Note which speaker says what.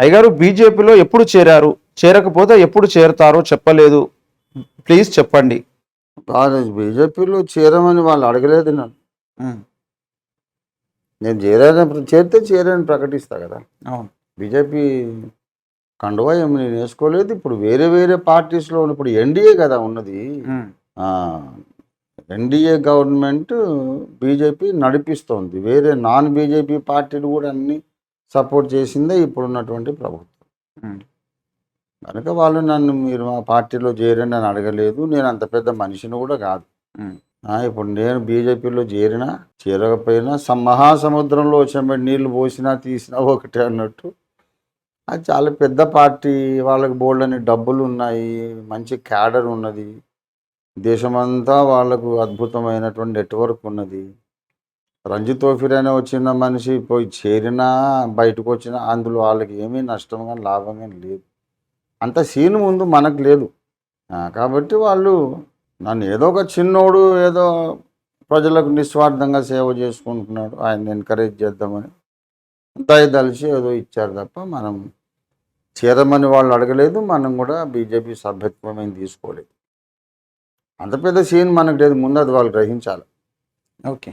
Speaker 1: అయ్యగారు బీజేపీలో ఎప్పుడు చేరారు? చేరకపోతే ఎప్పుడు చేరతారో చెప్పలేదు. ప్లీజ్ చెప్పండి.
Speaker 2: బీజేపీలో చేరమని వాళ్ళు అడగలేదు నన్ను. నేను చేరాను చేరితే చేరాని ప్రకటిస్తా కదా. బీజేపీ కండువా ఏమి నేను వేసుకోలేదు ఇప్పుడు వేరే వేరే పార్టీస్లో ఉన్న- ఇప్పుడు ఎన్డీఏ కదా ఉన్నది. ఎన్డీఏ గవర్నమెంట్ బీజేపీ నడిపిస్తోంది. వేరే నాన్ బీజేపీ పార్టీలు కూడా అన్ని సపోర్ట్ చేసిందే ఇప్పుడున్నటువంటి ప్రభుత్వం. కనుక వాళ్ళు నన్ను మీరు మా పార్టీలో చేరండి అని అడగలేదు నేను అంత పెద్ద మనిషిని కూడా కాదు. ఇప్పుడు నేను బీజేపీలో చేరినా చేరకపోయినా స- మహాసముద్రంలో చెంబడి నీళ్ళు పోసినా తీసినా ఒకటే అన్నట్టు. అది చాలా పెద్ద పార్టీ వాళ్ళకి బోల్డ్ అని డబ్బులు ఉన్నాయి మంచి క్యాడర్ ఉన్నది. దేశమంతా వాళ్ళకు అద్భుతమైనటువంటి నెట్వర్క్ ఉన్నది. రంజిత్ ఓఫిర్ అనే వచ్చిన మనిషి పోయి చేరినా బయటకు వచ్చినా అందులో వాళ్ళకి ఏమీ నష్టం కానీ లాభం కానీ లేదు. అంత సీన్ ముందు మనకు లేదు. కాబట్టి వాళ్ళు నన్ను ఏదో ఒక చిన్నోడు ఏదో ప్రజలకు నిస్వార్థంగా సేవ చేసుకుంటున్నాడు ఆయన ఎంకరేజ్ చేద్దామని. దయదలిచి ఏదో ఇచ్చారు తప్ప మనం చేరమని వాళ్ళు అడగలేదు మనం కూడా బీజేపీ సభ్యత్వం ఏం తీసుకోలేదు. అంత పెద్ద సీన్ మనకు లేదు ముందు అది వాళ్ళు గ్రహించాలి.
Speaker 1: ఓకే.